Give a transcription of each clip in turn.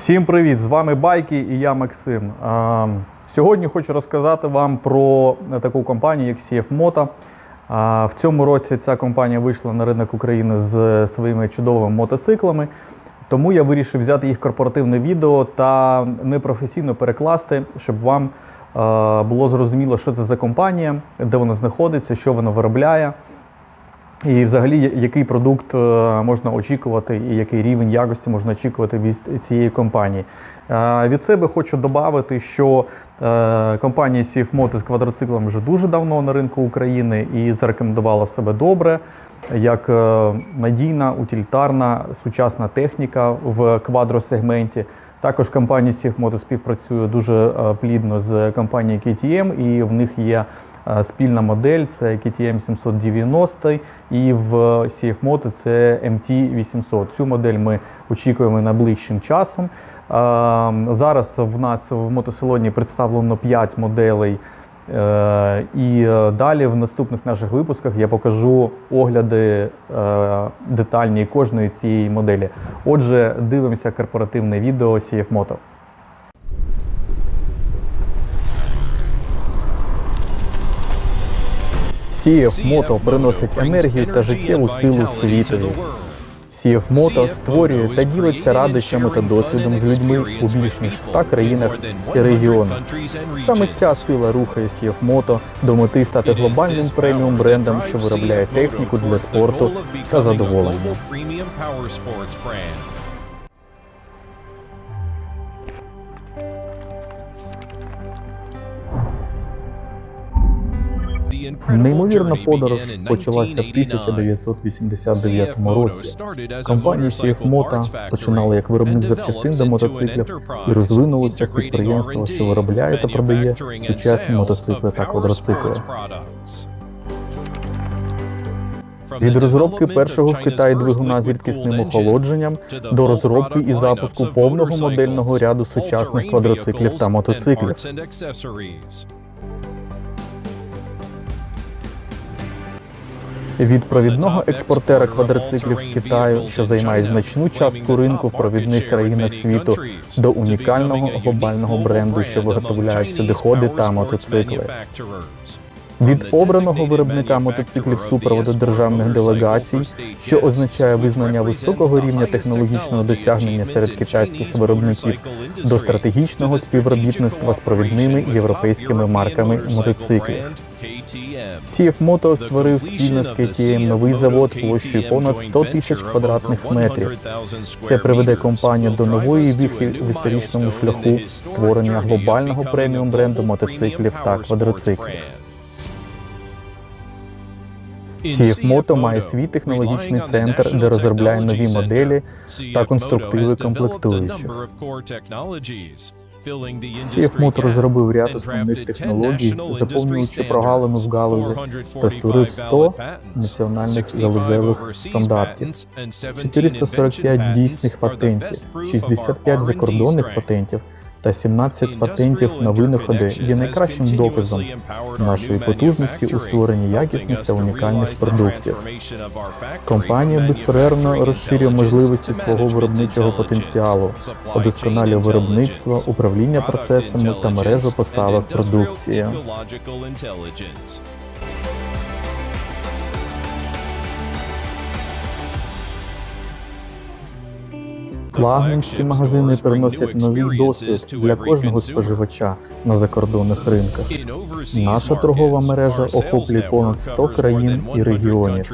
Всім привіт! З вами Байки і я Максим. Сьогодні хочу розказати вам про таку компанію, як CF Moto. В цьому році ця компанія вийшла на ринок України з своїми чудовими мотоциклами. Тому я вирішив взяти їх корпоративне відео та непрофесійно перекласти, щоб вам було зрозуміло, що це за компанія, де вона знаходиться, що вона виробляє. І взагалі, який продукт е, можна очікувати і який рівень якості можна очікувати від цієї компанії. Е, Від себе хочу додати, що е, компанія CF з квадроциклами вже дуже давно на ринку України і зарекомендувала себе добре як надійна, утилітарна, сучасна техніка в квадросегменті. Також компанія Сіфмото співпрацює дуже е, плідно з компанією KTM, і в них є е, спільна модель це KTM 790 і в CF це MT 800. Цю модель ми очікуємо найближчим часом. Е, Зараз в нас в мотосалоні представлено 5 моделей. Е, І е, далі в наступних наших випусках я покажу огляди е, детальні кожної цієї моделі. Отже, дивимося корпоративне відео CF Moto. CF Moto приносить енергію та життєву силу світові. CF Moto створює та ділиться радощами та досвідом з людьми у більш ніж 100 країнах і регіонах. Саме ця сила рухає CF Moto до мети стати глобальним преміум брендом, що виробляє техніку для спорту та задоволення. Неймовірна подорож почалася в 1989 році. Компанія CF Moto починала як виробник запчастин до мотоциклів і розвинулася в підприємство, що виробляє та продає сучасні мотоцикли та квадроцикли. Від розробки першого в Китаї двигуна з рідкісним охолодженням до розробки і запуску повного модельного ряду сучасних квадроциклів та мотоциклів. Від провідного експортера квадроциклів з Китаю, що займає значну частку ринку в провідних країнах світу, до унікального глобального бренду, що виготовляє всюдиходи та мотоцикли. Від обраного виробника мотоциклів супроводу державних делегацій, що означає визнання високого рівня технологічного досягнення серед китайських виробників, до стратегічного співробітництва з провідними європейськими марками мотоциклів. Moto створив спільно з KTM новий завод площею понад 100 тисяч квадратних метрів. Це приведе компанію до нової віхи в історичному шляху створення глобального преміум бренду мотоциклів та квадроциклів. CF Moto має свій технологічний центр, де розробляє нові моделі та конструктиви комплектуючих. Moto розробив ряд основних технологій, заповнюючи прогалину в галузі та створив 100 національних галузевих стандартів, 445 дійсних патентів, 65 закордонних патентів та 17 патентів на винаходи є найкращим доказом нашої потужності у створенні якісних та унікальних продуктів. Компанія безперервно розширює можливості свого виробничого потенціалу, удосконалює виробництво, управління процесами та мережу поставок продукції. Флагманські магазини приносять новий досвід для кожного споживача на закордонних ринках. Наша торгова мережа охоплює понад 100 країн і регіонів.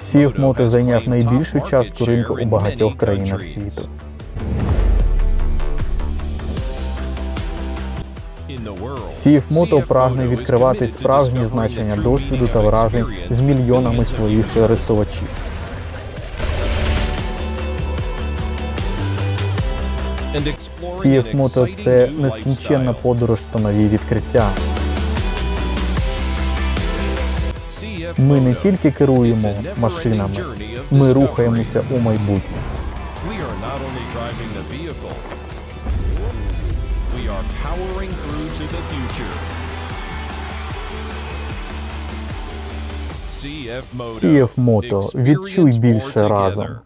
CF зайняв найбільшу частку ринку у багатьох країнах світу. CF прагне відкривати справжні значення досвіду та вражень з мільйонами своїх користувачів. CF Moto – це нескінченна подорож та нові відкриття. Ми не тільки керуємо машинами, ми рухаємося у майбутнє. CF Moto. Відчуй більше разом.